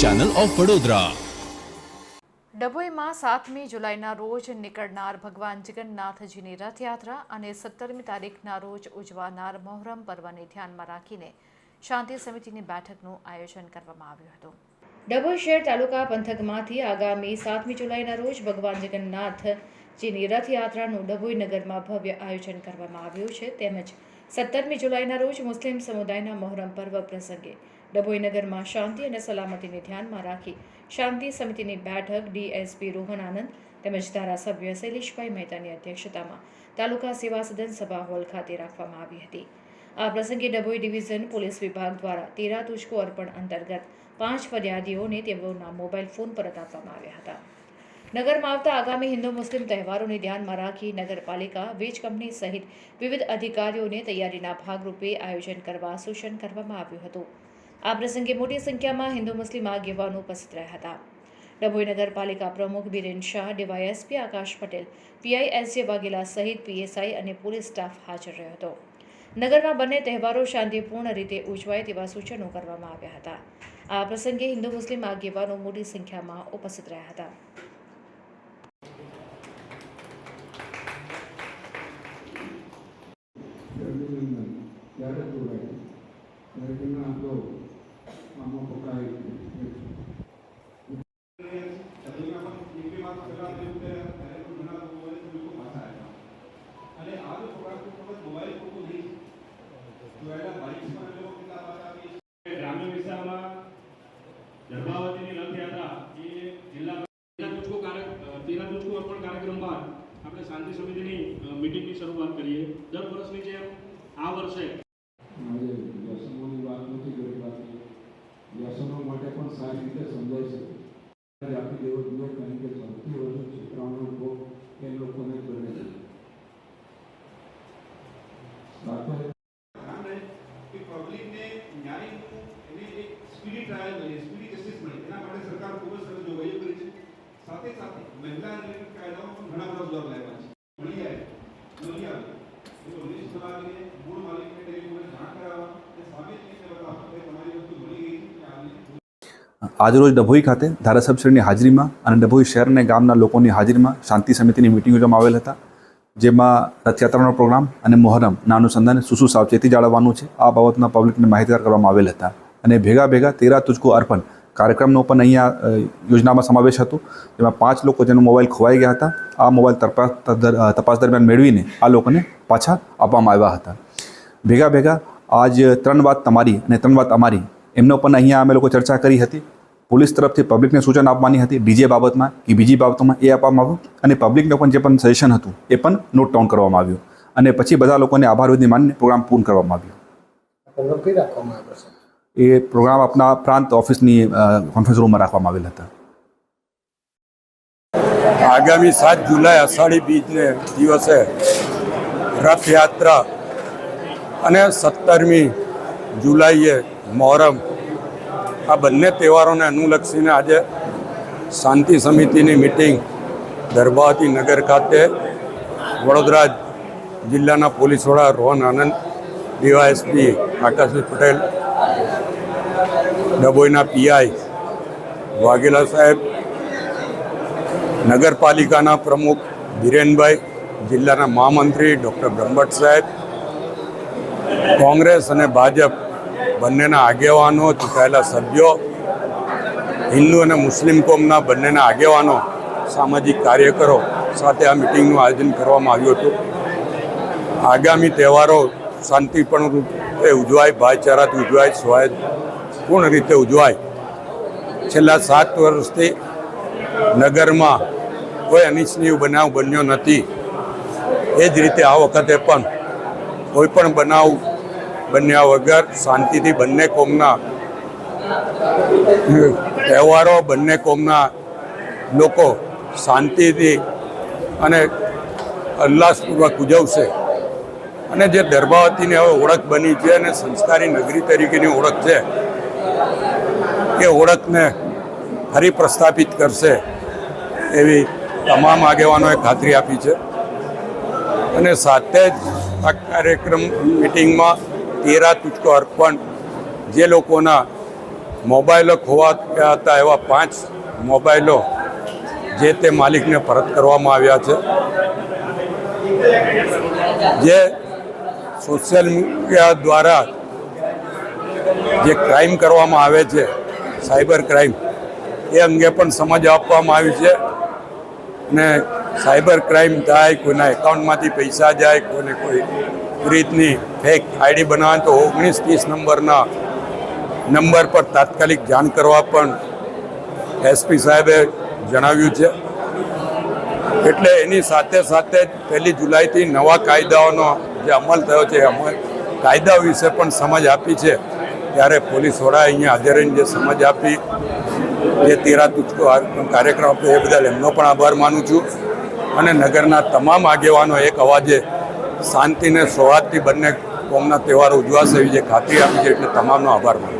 Channel of Vadodara ડભોઈમાં સાતમી જુલાઈના રોજ નીકળનાર ભગવાન જગન્નાથજીની રથયાત્રા અને સત્તરમી તારીખના રોજ ઉજવાનાર મોહરમ પર્વને ધ્યાનમાં રાખીને શાંતિ સમિતિની બેઠકનું આયોજન કરવામાં આવ્યું હતું. ડભોઈ શહેર તાલુકા પંથકમાંથી આગામી સાતમી જુલાઈના રોજ ભગવાન જગન્નાથજીની રથયાત્રાનું ડભોઈ નગરમાં ભવ્ય આયોજન કરવામાં આવ્યું છે. તેમજ સત્તરમી જુલાઈના રોજ મુસ્લિમ સમુદાયના મોહરમ પર્વ પ્રસંગે ડભોઈ નગરમાં શાંતિ અને સલામતીને ધ્યાનમાં રાખી શાંતિ સમિતિની બેઠક ડીએસપી રોહન આનંદ તેમજ ધારાસભ્ય શૈલેષભાઈ મહેતાની અધ્યક્ષતામાં તાલુકા સેવા સદન સભા હોલ ખાતે રાખવામાં આવી હતી. આ પ્રસંગે ડભોઈ ડિવિઝન પોલીસ વિભાગ દ્વારા તેરા તુજકો અર્પણ અંતર્ગત પાંચ ફરિયાદીઓને તેઓના મોબાઈલ ફોન પરત આપવામાં આવ્યા હતા. નગરમાં આવતા આગામી હિન્દુ મુસ્લિમ તહેવારોને ધ્યાનમાં રાખી નગરપાલિકા વીજ કંપની સહિત વિવિધ અધિકારીઓને તૈયારીના ભાગરૂપે આયોજન કરવા સૂચન કરવામાં આવ્યું હતું. આ પ્રસંગે મોટી સંખ્યામાં હિન્દુ મુસ્લિમ આગેવાનો ઉપસ્થિત રહ્યા હતા. ડભોઈ નગરપાલિકા પ્રમુખ Biren Shah, DYSP Akash Patel PI S Vaghela સહિત પીએસઆઈ અને પોલીસ સ્ટાફ હાજર રહ્યો હતો. નગરમાં બંને તહેવારો શાંતિપૂર્ણ રીતે ઉજવાય તેવા સૂચનો કરવામાં આવ્યા હતા. આ પ્રસંગે હિન્દુ મુસ્લિમ આગેવાનો મોટી સંખ્યામાં ઉપસ્થિત રહ્યા હતા અભિનંદન ત્યારે જોડાય ત્યારે તેના આપણો આમાં પકાય ચંદ્રિકા પણ કેટલી વાત પહેલા થયું કે ત્યારે પણ ઘણા લોકો હોય તો લોકો પાછા આવ્યા અને આ જો થોડાક વખત મોબાઈલ ફોટો નહીં જોયેલા લોકો કેટલા પાછા આવી ગ્રામ્ય વિસ્તારમાં ગર્ભાવતીની રથયાત્રા એ જિલ્લા તેના તેના અર્પણ કાર્યક્રમ આપણે શાંતિ સમિતિની મિટિંગની શરૂઆત કરીએ. દર વર્ષની જેમ આ વર્ષે આજે વ્યસનોની વાત નથી કરી બાકી વ્યસનો માટે પણ સારી રીતે સમજાય છે ત્યારે આપી દેવો જોઈએ કારણ કે સૌથી વધુ છોકરાઓનો ભોગ એ લોકોને કરે છે સાથે ધ્યાન રહે કે પબ્લિકને ન્યાયનું એને એક સ્પીડી ટ્રાયલ મળે સ્પીડી જસ્ટિસ મળે એના માટે સરકાર ખૂબ જ સરસ જોગવાઈઓ કરી છે સાથે સાથે મહિલા રિલેટેડ કાયદાઓ પણ ઘણા બધા સુધાર લાવ્યા છે મળી જાય મળી આવે એ લિસ્ટ બનાવીને મૂળ માલિકને ટેલિફોને જાણ કરાવવા અને સામે જઈને બતાવવા કે તમારી વસ્તુ મળી ગઈ છે કે આ લીધે આજરોજ ડભોઈ ખાતે ધારાસભ્યશ્રીની હાજરીમાં અને ડભોઈ શહેર અને ગામના લોકોની હાજરીમાં શાંતિ સમિતિની મિટિંગ યોજવામાં આવેલ હતા, જેમાં રથયાત્રાનો પ્રોગ્રામ અને મોહરમના અનુસંધાને શું શું સાવચેતી જાળવવાનું છે, આ બાબતના પબ્લિકને માહિતગાર કરવામાં આવેલ હતા. અને ભેગા ભેગા તેરા તુજકો અર્પણ કાર્યક્રમનો પણ અહીંયા યોજનામાં સમાવેશ હતો, જેમાં પાંચ લોકો જેનો મોબાઈલ ખોવાઈ ગયા હતા, આ મોબાઈલ તપાસ તપાસ દરમિયાન મેળવીને આ લોકોને પાછા આપવામાં આવ્યા હતા. ભેગા ભેગા આજ ત્રણ વાત તમારી અને ત્રણ વાત અમારી, એમનો પણ અહીંયા અમે લોકો ચર્ચા કરી હતી પોલીસ તરફથી પબ્લિકને સૂચન આપવાની હતી ડીજે બાબતમાં કે બીજી બાબતોમાં એ આપવામાં આવ્યું અને પબ્લિકને પણ જે પણ સજેશન હતું એ પણ નોટ ડાઉન કરવામાં આવ્યું. અને પછી બધા લોકોને આભાર વિધિ માનીને પ્રોગ્રામ પૂર્ણ કરવામાં આવ્યો. એ પ્રોગ્રામ આપના પ્રાંત ઓફિસની કોન્ફરન્સ રૂમમાં રાખવામાં આવેલ હતા. આગામી સાત જુલાઈ અષાઢી બીજને દિવસે રથયાત્રા અને સત્તરમી જુલાઈએ મોહરમ આ બંને તહેવારોને અનુલક્ષીને આજે શાંતિ સમિતિની મિટિંગ દરબાવતી નગર ખાતે વડોદરા જિલ્લાના પોલીસ વડા રોહન આનંદ, ડીવાયએસપી આકાશભાઈ પટેલ, ડભોઈના પીઆઈ વાઘેલા સાહેબ, નગરપાલિકાના પ્રમુખ ધીરેનભાઈ, જિલ્લાના મહામંત્રી ડૉક્ટર બ્રહ્મભટ્ટ સાહેબ, કોંગ્રેસ અને ભાજપ બંનેના આગેવાનો, ચૂંટાયેલા સભ્યો, હિન્દુ અને મુસ્લિમ કોમના બંનેના આગેવાનો, સામાજિક કાર્યકરો સાથે આ મિટિંગનું આયોજન કરવામાં આવ્યું હતું. આગામી તહેવારો શાંતિપૂર્ણ રૂપે ઉજવાય, ભાઈચારાથી ઉજવાય સ્વાયપૂર્ણ રીતે ઉજવાય. છેલ્લા સાત વર્ષથી નગરમાં કોઈ અનિચ્છનીય બનાવ બન્યો નથી. એ જ રીતે આ વખતે પણ કોઈ પણ બનાવ બન્યા વગર શાંતિથી બંને કોમના તહેવારો, બંને કોમના લોકો શાંતિથી અને ઉલ્લાસપૂર્વક ઉજવશે. અને જે દર્ભાવતીની હવે ઓળખ બની છે અને સંસ્કારી નગરી તરીકેની ઓળખ છે, એ ઓળખને ફરી પ્રસ્થાપિત કરશે એવી તમામ આગેવાનોએ ખાતરી આપી છે. અને સાથે જ આ કાર્યક્રમ મિટિંગમાં તેરા તુચકો અર્પણ જે લોકોના મોબાઈલો ખોવાયા હતા એવા પાંચ મોબાઈલો જે તે માલિકને પરત કરવામાં આવ્યા છે. જે સોશિયલ મીડિયા દ્વારા જે ક્રાઇમ કરવામાં આવે છે સાયબર ક્રાઇમ એ અંગે પણ સમજ આપવામાં આવી છે ને સાયબર ક્રાઇમ થાય, કોઈના એકાઉન્ટમાંથી પૈસા જાય, કોઈને કોઈ રીતની ફેક આઈડી બનાવે તો ઓગણીસ, ત્રીસ નંબરના નંબર પર તાત્કાલિક જાણ કરવા પણ એસપી સાહેબે જણાવ્યું છે. એટલે એની સાથે સાથે જ પહેલી જુલાઈથી નવા કાયદાઓનો જે અમલ થયો છે અમલ કાયદા વિશે પણ સમજ આપી છે. ત્યારે પોલીસ વડાએ અહીંયા હાજર રહીને જે સમજ આપી, જે તેરા તુચકો કાર્યક્રમ આપ્યો, એ બદલ એમનો પણ આભાર માનું છું. અને નગરના તમામ આગેવાનો એક અવાજે શાંતિને સૌહાર્દથી બંને કોમના તહેવારો ઉજવાશે એવી જે ખાતરી આપી છે, એટલે તમામનો આભાર માનું